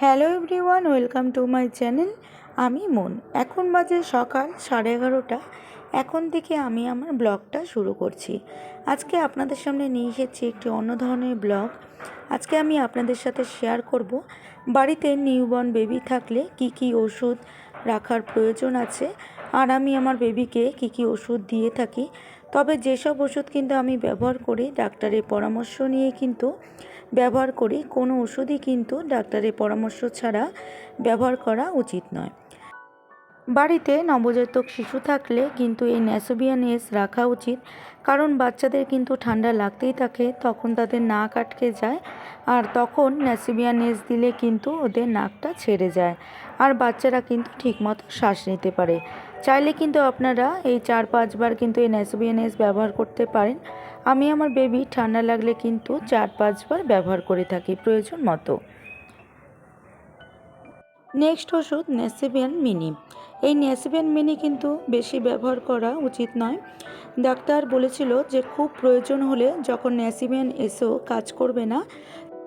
Hello everyone, welcome to my channel. আমি মন। এখন বাজে সকাল সাড়ে এগারোটা। এখন থেকে আমি আমার ব্লগটা শুরু করছি। আজকে আপনাদের সামনে নিয়ে এসেছি একটি অন্য ধরনের ব্লগ। আজকে আমি আপনাদের সাথে শেয়ার করব, বাড়িতে নিউবর্ন বেবি থাকলে কি কি ওষুধ রাখার প্রয়োজন আছে? আর আমি আমার বেবিকে কি কি ওষুধ দিয়ে থাকি? তবে যেসব ওষুধ কিন্তু আমি ব্যবহার করি, ডাক্তারের পরামর্শ নিয়ে কিন্তু ব্যবহার করি কোনো ওষুধই কিন্তু ডাক্তারের পরামর্শ ছাড়া ব্যবহার করা উচিত নয়। বাড়িতে নবজাতক শিশু থাকলে কিন্তু এই ন্যাসোবিয়ান এস রাখা উচিত। কারণ বাচ্চাদের কিন্তু ঠান্ডা লাগতেই থাকে, তখন তাদের নাক আটকে যায় আর তখন ন্যাসোবিয়ান এস দিলে কিন্তু ওদের নাকটা ছেড়ে যায় আর বাচ্চারা কিন্তু ঠিকমতো শ্বাস নিতে পারে। চাইলে কিন্তু আপনারা এই চার পাঁচবার কিন্তু এই ন্যাসোবিয়ান এস ব্যবহার করতে পারেন। আমি আমার বেবি ঠান্ডা লাগলে কিন্তু চার পাঁচবার ব্যবহার করে থাকি প্রয়োজন মতো। নেক্সট ওষুধ নেসিবিয়ান মিনি। এই নেসিবিয়ান মিনি কিন্তু বেশি ব্যবহার করা উচিত নয়। ডাক্তার বলেছিল যে খুব প্রয়োজন হলে যখন ন্যাসিবিয়ান এসেও কাজ করবে না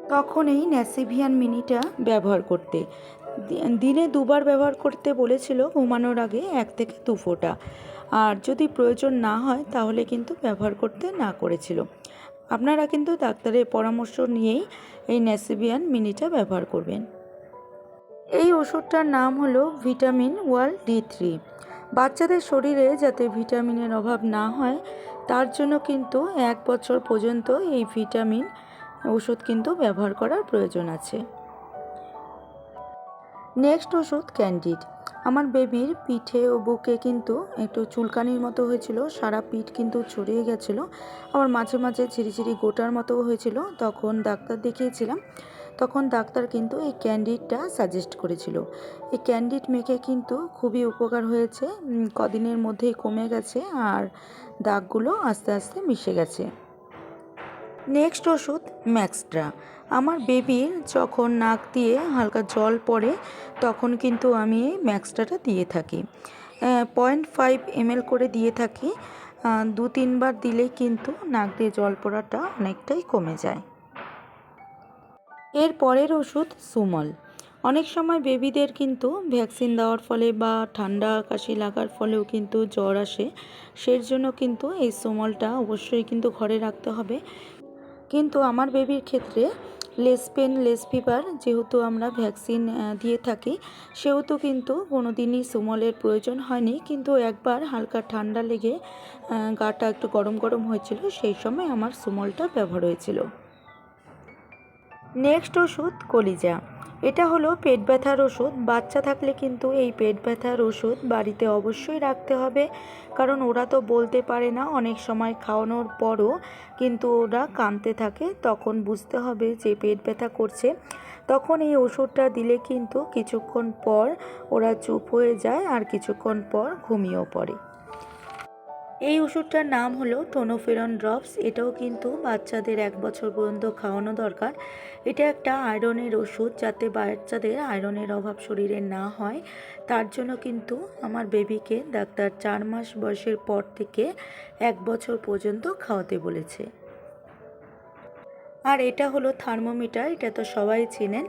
তখন এই ন্যাসিভিয়ান মিনিটা ব্যবহার করতে। দিনে দুবার ব্যবহার করতে বলেছিল ঘুমানোর আগে এক থেকে দু ফোঁটা। আর যদি প্রয়োজন না হয় তাহলে কিন্তু ব্যবহার করতে না করেছিল। আপনারা কিন্তু ডাক্তারের পরামর্শ নিয়েই এই ন্যাসিবিয়ান মিনিটা ব্যবহার করবেন। এই ওষুধটার নাম হলো ভিটামিন ওয়াল ডি থ্রি। বাচ্চাদের শরীরে যাতে ভিটামিনের অভাব না হয়, তার জন্য কিন্তু এক বছর পর্যন্ত এই ভিটামিন ওষুধ কিন্তু ব্যবহার করার প্রয়োজন আছে। নেক্সট ওষুধ ক্যান্ডিড। আমার বেবির পিঠে ও বুকে কিন্তু একটু চুলকানির মতো হয়েছিল, সারা পিঠ কিন্তু ছড়িয়ে গেছিল। আবার মাঝে মাঝে ঝিরিঝিরি গোটার মতো হয়েছিল, তখন ডাক্তার দেখিয়েছিলাম। তখন ডাক্তার কিন্তু এই ক্যান্ডিডটা সাজেস্ট করেছিল। এই ক্যান্ডিড মেখে কিন্তু খুবই উপকার হয়েছে। কদিনের মধ্যেই কমে গেছে আর দাগগুলো আস্তে আস্তে মিশে গেছে। নেক্সট ওষুধ ম্যাক্সট্রা আমার বেবির যখন নাক দিয়ে হালকা জল পড়ে, তখন কিন্তু আমি এই ম্যাক্সট্রাটা দিয়ে থাকি। পয়েন্ট ফাইভ এমএল করে দিয়ে থাকি। দু তিনবার দিলেই কিন্তু নাক দিয়ে জল পড়াটা অনেকটাই কমে যায়। এর পরের ওষুধ সুমল। অনেক সময় বেবিদের কিন্তু ভ্যাকসিন দেওয়ার ফলে বা ঠান্ডা, কাশি লাগার ফলেও কিন্তু জ্বর আসে। সেই জন্য কিন্তু এই সুমলটা অবশ্যই কিন্তু ঘরে রাখতে হবে। কিন্তু আমার বেবির ক্ষেত্রে লেস পেন, লেস ফিভার যেহেতু আমরা ভ্যাকসিন দিয়ে থাকি, সেহেতু কিন্তু কোনো দিনই সুমলের প্রয়োজন হয়নি। কিন্তু একবার হালকা ঠান্ডা লেগে গাটা একটু গরম গরম হয়েছিল, সেই সময় আমার সুমলটা ব্যবহার হয়েছিল। নেক্সট ওষুধ কলিজা। এটা হলো পেট ব্যথার ওষুধ। বাচ্চা থাকলে কিন্তু এই পেট ব্যথার ওষুধ বাড়িতে অবশ্যই রাখতে হবে। কারণ ওরা তো বলতে পারে না, অনেক সময় খাওয়ানোর পরও কিন্তু ওরা কাঁদতে থাকে। তখন বুঝতে হবে যে পেট ব্যথা করছে। তখন এই ওষুধটা দিলে কিন্তু কিছুক্ষণ পর ওরা চুপ হয়ে যায় আর কিছুক্ষণ পর ঘুমিয়েও পড়ে। এই ওষুধটার নাম হলো টোনোফেরন ড্রপস। এটাও কিন্তু বাচ্চাদের এক বছর পর্যন্ত খাওয়ানো দরকার। এটা একটা আয়রনের ওষুধ যাতে বাচ্চাদের আয়রনের অভাব শরীরে না হয়। তার জন্য কিন্তু আমার বেবিকে ডাক্তার চার মাস বয়সের পর থেকে এক বছর পর্যন্ত খাওয়াতে বলেছে। আর এটা হলো থার্মোমিটার, এটা তো সবাই চেনেন।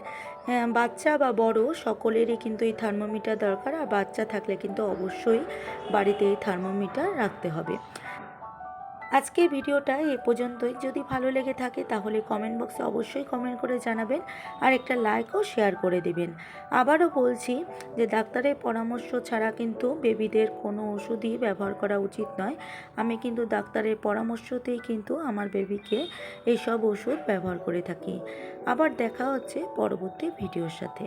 বাচ্চা বা বড় সকলেরই কিন্তু এই থার্মোমিটার দরকার, আর বাচ্চা থাকলে কিন্তু অবশ্যই বাড়িতে এই থার্মোমিটার রাখতে হবে। আজকের ভিডিওটা এ পর্যন্তই। যদি ভালো লেগে থাকে তাহলে কমেন্ট বক্সে অবশ্যই কমেন্ট করে জানাবেন আর একটা লাইকও শেয়ার করে দেবেন। আবারও বলছি যে ডাক্তারের পরামর্শ ছাড়া কিন্তু বেবিদের কোনো ওষুধই ব্যবহার করা উচিত নয়। আমি কিন্তু ডাক্তারের পরামর্শতেই কিন্তু আমার বেবিকে এইসব ওষুধ ব্যবহার করে থাকি। আবার দেখা হচ্ছে পরবর্তী ভিডিওর সাথে।